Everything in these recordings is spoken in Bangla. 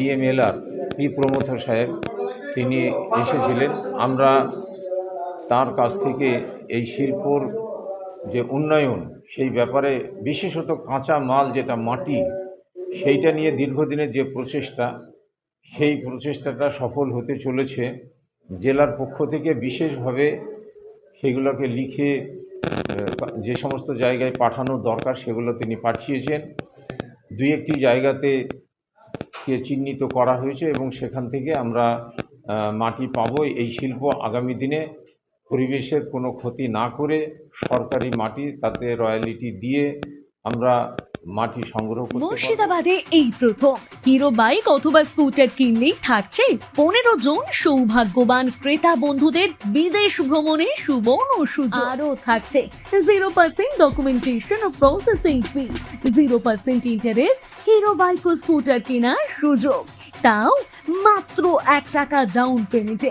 এডিএম এলআর পি প্রমথ সাহেব, তিনি এসেছিলেন। আমরা তার কাছ থেকে এই শিল্পর যে উন্নয়ন, সেই ব্যাপারে বিশেষত কাঁচা মাল যেটা মাটি, সেইটা নিয়ে দীর্ঘদিনের যে প্রচেষ্টা, সেই প্রচেষ্টাটা সফল হতে চলেছে। জেলার পক্ষ থেকে বিশেষভাবে সেগুলোকে লিখে যে সমস্ত জায়গায় পাঠানোর দরকার সেগুলো তিনি পাঠিয়েছেন। দুই একটি জায়গাতে কে চিহ্নিত করা হয়েছে এবং সেখান থেকে আমরা মাটি পাব। এই শিল্প আগামী দিনে পরিবেশের কোনো ক্ষতি না করে সরকারি মাটি তাতে রয়্যালিটি দিয়ে আমরা মাটি সংগ্রহ করতে মুর্শিদাবাদে এই প্রথম। হিরো বাইক অথবা স্কুটার কিনলেই থাকছে পনেরো জন সৌভাগ্যবান ক্রেতা বন্ধুদের বিদেশ ভ্রমণে সুবর্ণ সুযোগ। আরও থাকছে জিরো পার্সেন্ট ডকুমেন্টেশন ও processing fee zero percent interest Hero bike ও স্কুটার কেনার সুযোগ। তাও মাত্র এক টাকা ডাউন পেমেন্টে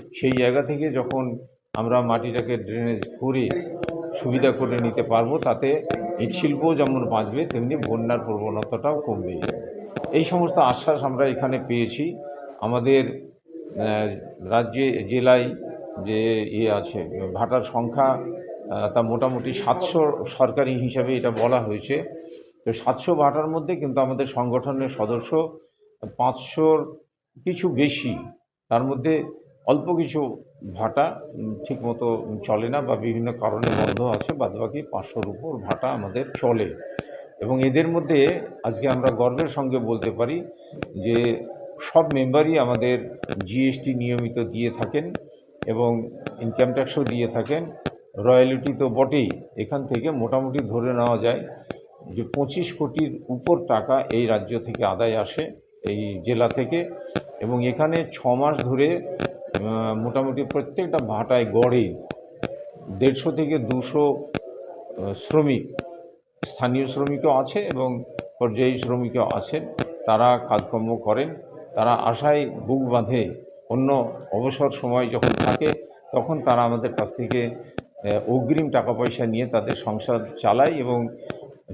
সেই জায়গা থেকে যখন আমরা মাটিটাকে ড্রেনেজ করে সুবিধা করে নিতে পারব, তাতে ইট শিল্পও যেমন বাঁচবে, তেমনি বন্যার প্রবণতাটাও কমবে। এই সমস্ত আশ্বাস আমরা এখানে পেয়েছি। আমাদের রাজ্যে জেলায় যে ইয়ে আছে, ভাটার সংখ্যা তা মোটামুটি সাতশো সরকারি হিসাবে এটা বলা হয়েছে। তো সাতশো ভাটার মধ্যে কিন্তু আমাদের সংগঠনের সদস্য পাঁচশোর কিছু বেশি, তার মধ্যে অল্প কিছু ভাটা ঠিকমতো চলে না বা বিভিন্ন কারণে বন্ধ আছে, বাদবাকি পাঁচশোর উপর ভাটা আমাদের চলে। এবং এদের মধ্যে আজকে আমরা গর্বের সঙ্গে বলতে পারি যে সব মেম্বারই আমাদের জিএসটি নিয়মিত দিয়ে থাকেন এবং ইনকাম ট্যাক্সও দিয়ে থাকেন। রয়্যালিটি তো বটেই, এখান থেকে মোটামুটি ধরে নেওয়া যায় যে পঁচিশ কোটির উপর টাকা এই রাজ্য থেকে আদায় আসে এই জেলা থেকে। এবং এখানে ছ মাস ধরে মোটামুটি প্রত্যেকটা ভাটায় গড়ে দেড়শো থেকে দুশো শ্রমিক, স্থানীয় শ্রমিকও আছে এবং পর্যায়ী শ্রমিকও আছেন তারা কাজকর্ম করেন, তারা আশায় বুক বাঁধে অন্য অবসর সময় যখন থাকে, তখন তারা আমাদের কাছ থেকে অগ্রিম টাকা পয়সা নিয়ে তাদের সংসার চালায় এবং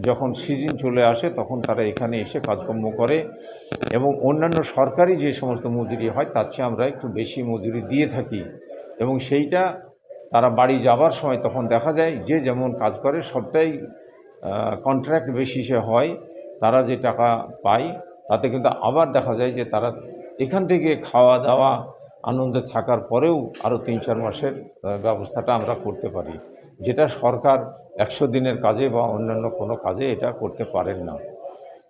যখন সিজন চলে আসে, তখন তারা এখানে এসে কাজকর্ম করে এবং অন্যান্য সরকারি যে সমস্ত মজুরি হয়, তার চেয়ে আমরা একটু বেশি মজুরি দিয়ে থাকি। এবং সেইটা তারা বাড়ি যাবার সময় তখন দেখা যায়, যে যেমন কাজ করে, সবটাই কন্ট্রাক্ট বেসিসে হয়। তারা যে টাকা পায়, তাতে কিন্তু আবার দেখা যায় যে তারা এখান থেকে খাওয়া দাওয়া, আনন্দে থাকার পরেও আরও তিন চার মাসের ব্যবস্থাটা আমরা করতে পারি। যেটা সরকার একশো দিনের কাজে বা অন্যান্য কোনো কাজে এটা করতে পারেন না।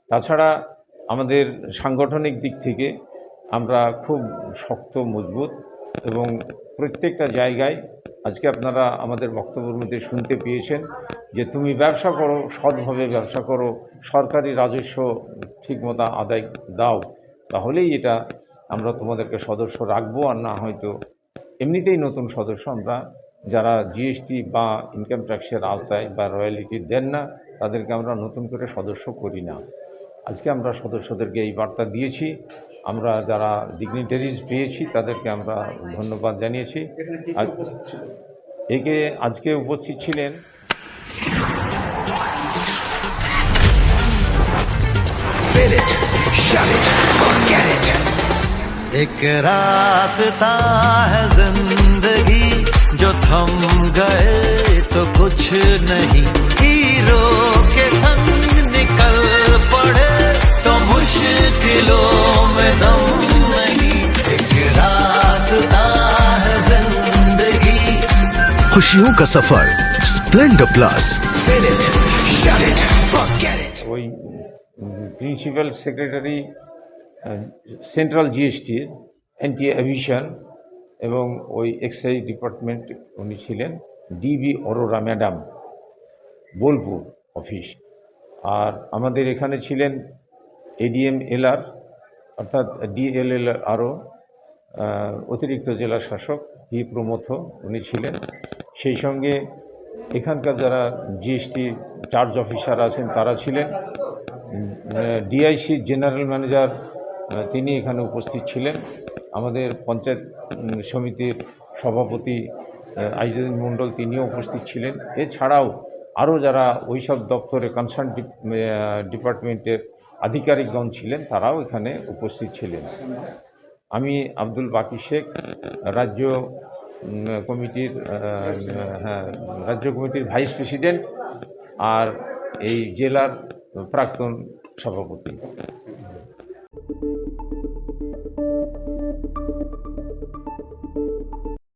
তাছাড়া আমাদের সাংগঠনিক দিক থেকে আমরা খুব শক্ত, মজবুত এবং প্রত্যেকটা জায়গায় আজকে আপনারা আমাদের বক্তব্যের মধ্যে শুনতে পেয়েছেন যে তুমি ব্যবসা করো, সৎভাবে ব্যবসা করো, সরকারি রাজস্ব ঠিকমতো আদায় দাও, তাহলেই এটা আমরা তোমাদেরকে সদস্য রাখব আর না হয়তো এমনিতেই নতুন সদস্য আমরা যারা জিএসটি বা ইনকাম ট্যাক্সের আওতায় বা রয়্যালিটি দেন না তাদেরকে আমরা নতুন করে সদস্য করি না আজকে আমরা সদস্যদেরকে এই বার্তা দিয়েছি আমরা যারা ডিগনিটারিজ পেয়েছি তাদেরকে আমরা ধন্যবাদ জানিয়েছি আজ একে আজকে উপস্থিত ছিলেন Fit it, shut it, forget it. एक रास्ता है जिंदगी जो थम गए तो कुछ नहीं हीरो के संग निकल पड़े तो मुश्किलों में दम नहीं एक रास्ता है जिंदगी खुशियों का सफर splendor plus Fit it, shut it, forget it. ওই প্রিন্সিপাল সেক্রেটারি সেন্ট্রাল জিএসটির অ্যান্টি অ্যাভিশন এবং ওই এক্সাইজ ডিপার্টমেন্ট উনি ছিলেন D B Arora madam Bolpur office আর আমাদের এখানে ছিলেন এডিএম এলআর অর্থাৎ ডিএলএল আরও অতিরিক্ত জেলা শাসক ভি প্রমথ উনি ছিলেন। সেই সঙ্গে এখানকার যারা জিএসটি চার্জ অফিসার আছেন তারা ছিলেন। ডিআইসি জেনারেল ম্যানেজার তিনি এখানে উপস্থিত ছিলেন। আমাদের পঞ্চায়েত সমিতির সভাপতি আইজুদ্দিন মণ্ডল তিনিও উপস্থিত ছিলেন। এছাড়াও আরও যারা ওইসব দপ্তরে কনসার্ন ডিপার্টমেন্টের আধিকারিকগণ ছিলেন, তারাও এখানে উপস্থিত ছিলেন। আমি আব্দুল বাকি শেখ, রাজ্য কমিটির হ্যাঁ রাজ্য কমিটির ভাইস প্রেসিডেন্ট আর এই জেলার প্রাক্তন সভাপতি।